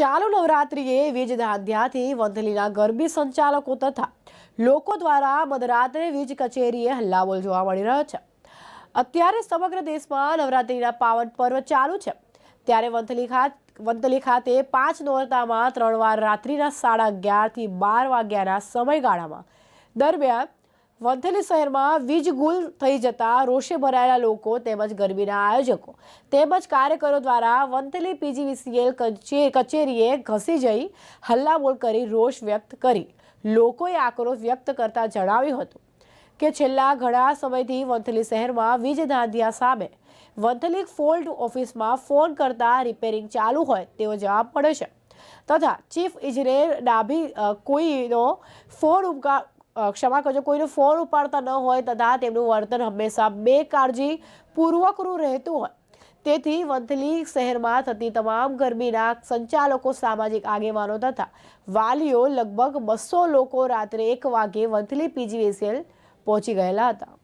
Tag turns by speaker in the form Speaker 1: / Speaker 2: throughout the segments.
Speaker 1: ચાલુ નવરાત્રિએ વીજ ધાંધ્યાથી વંથલીના ગરબી સંચાલકો તથા લોકો દ્વારા મધરાત્રે વીજ કચેરીએ હલ્લાબોલ જોવા મળી રહ્યો છે. અત્યારે સમગ્ર દેશમાં નવરાત્રિના પાવન પર્વ ચાલુ છે. ત્યારે વંથલી ખાતે વંથલી ખાતે પાંચ નોરતામાં ત્રણ વાર રાત્રિના સાડા અગિયારથી બાર વાગ્યાના સમયગાળામાં દરમિયાન વંથલી શહેરમાં વીજ ગુલ થઈ જતા રોષે ભરાયેલા લોકો તેમજ ગરબીના આયોજકો તેમજ કાર્યકરો દ્વારા વંથલી પીજીવીસીએલ કચે- કચેરીએ ઘસી જઈ હલ્લાબોલ કરી રોષ વ્યક્ત કરી. લોકોએ આક્રોશ વ્યક્ત કરતા જણાવ્યું હતું કે છેલ્લા ઘણા સમયથી વંથલી શહેરમાં વીજ ધાંધિયા સામે વંથલી ફોલ્ટ ઓફિસમાં ફોન કરતા રિપેરિંગ ચાલુ હોય તેવો જવાબ મળે છે. તથા ચીફ ઇજનેર ડાભી કોઈનો ફોન ઉપકા અ, ક્ષમા કરજો. કોઈનો ફોન ઉપાડતા ન હોય તથા તેમનું વર્તન હંમેશા બેકાળજી પૂર્વકનું રહેતું હોય. તેથી વંથલી શહેરમાં થતી તમામ ગરમીના સંચાલકો, સામાજિક આગેવાનો તથા વાલીઓ લગભગ બસો લોકો રાત્રે એક વાગે વંથલી પીજીવીસીએલ પહોંચી ગયેલા હતા.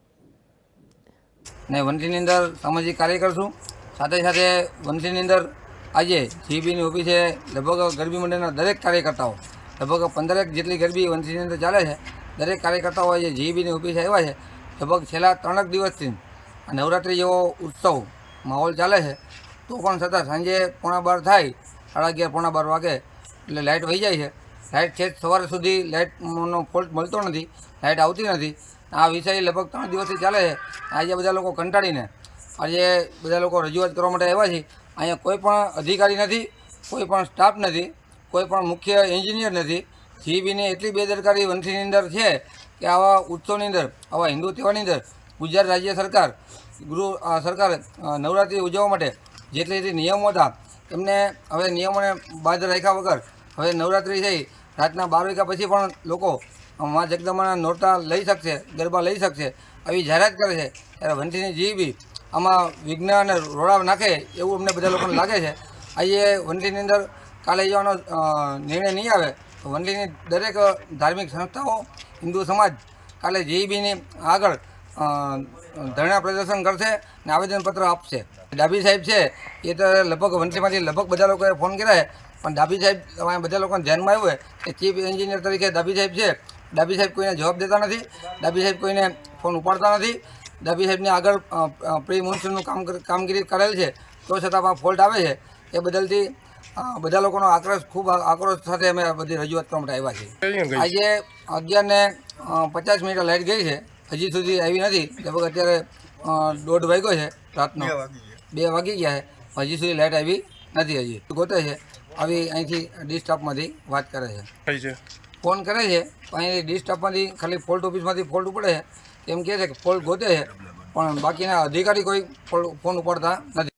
Speaker 2: ને વંથલીની અંદર સામાજિક કાર્યકર છું. સાથે સાથે વંથલીની અંદર આજે જીબીની ઓફિસે લગભગ ગરબી મંડળના દરેક કાર્યકર્તાઓ, લગભગ પંદરેક જેટલી ગરબી વંથલીની અંદર ચાલે છે. દરેક કાર્યકર્તાઓ આજે જીબીની ઓફિસે આવ્યા છે. લગભગ છેલ્લા ત્રણેક દિવસથી આ નવરાત્રિ જેવો ઉત્સવ માહોલ ચાલે છે. તો પણ છતાં સાંજે પોણા બાર થાય, સાડા અગિયાર પોણા બાર વાગે એટલે લાઇટ વહી જાય છે. લાઇટ છે સવારે સુધી લાઇટનો ફોલ્ટ મળતો નથી લાઇટ આવતી નથી. આ વિષય લગભગ ત્રણ દિવસથી ચાલે છે. આજે બધા લોકો કંટાળીને, આજે બધા લોકો રજૂઆત કરવા માટે આવ્યા છે. અહીંયા કોઈ પણ અધિકારી નથી, કોઈ પણ સ્ટાફ નથી, કોઈ પણ મુખ્ય એન્જિનિયર નથી. જીબીની એટલી બેદરકારી વંથલીની અંદર છે કે આવા ઉત્સવની અંદર, આવા હિન્દુ તહેવારની અંદર ગુજરાત રાજ્ય સરકાર, ગૃહ સરકાર નવરાત્રિ ઉજવવા માટે જેટલી જેટલી નિયમો હતા, એમને હવે નિયમોને બાદ રાખ્યા વગર હવે નવરાત્રિ થઈ, રાતના બાર વાગ્યા પછી પણ લોકો મા જગદંબાના નોરતા લઈ શકશે, ગરબા લઈ શકશે, આવી જાહેરાત કરે છે. ત્યારે વંથલીની જીબી આમાં વિઘ્ન અને રોડા નાખે એવું અમને બધા લોકોને લાગે છે. આજે વંથલીની અંદર કાલે જવાનો નિર્ણય નહીં આવે તો વંથલીની દરેક ધાર્મિક સંસ્થાઓ, હિન્દુ સમાજ કાલે જીઈબીની આગળ ધરણા પ્રદર્શન કરશે અને આવેદનપત્ર આપશે. ડાભી સાહેબ છે, એ તો લગભગ વનલીમાંથી લગભગ બધા લોકોએ ફોન કર્યા પણ ડાભી સાહેબ બધા લોકોને ધ્યાનમાં આવ્યું કે ચીફ એન્જિનિયર તરીકે ડાભી સાહેબ છે. ડાભી સાહેબ કોઈને જવાબ દેતા નથી, ડાભી સાહેબ કોઈને ફોન ઉપાડતા નથી. ડાભી સાહેબને આગળ પ્રી મોન્સૂનનું કામ કામગીરી કરેલ છે, તો છતાં પણ ફોલ્ટ આવે છે. એ બદલથી બધા લોકોનો આક્રોશ ખૂબ આક્રોશ સાથે અમે બધી રજૂઆત કરવા માટે આવ્યા છીએ. આજે અગિયાર ને પચાસ મિનિટ લાઇટ ગઈ છે. હજી સુધી આવી નથી. લગભગ અત્યારે દોઢ વાગ્યો છે રાતનો. બે વાગી ગયા. છે. હજી સુધી લાઇટ આવી નથી હજી. ગોતે છે. આવી અહીંથી ડિસ્ટાફમાંથી વાત કરે છે. ફોન કરે છે. પણ અહીંથી ડિસ્ટાફમાંથી ખાલી ફોલ્ટ ઓફિસમાંથી ફોલ્ટ ઉપડે છે. એમ કહે છે કે ફોલ્ટ ગોતે છે. પણ બાકીના અધિકારી કોઈ ફોન ઉપાડતા નથી.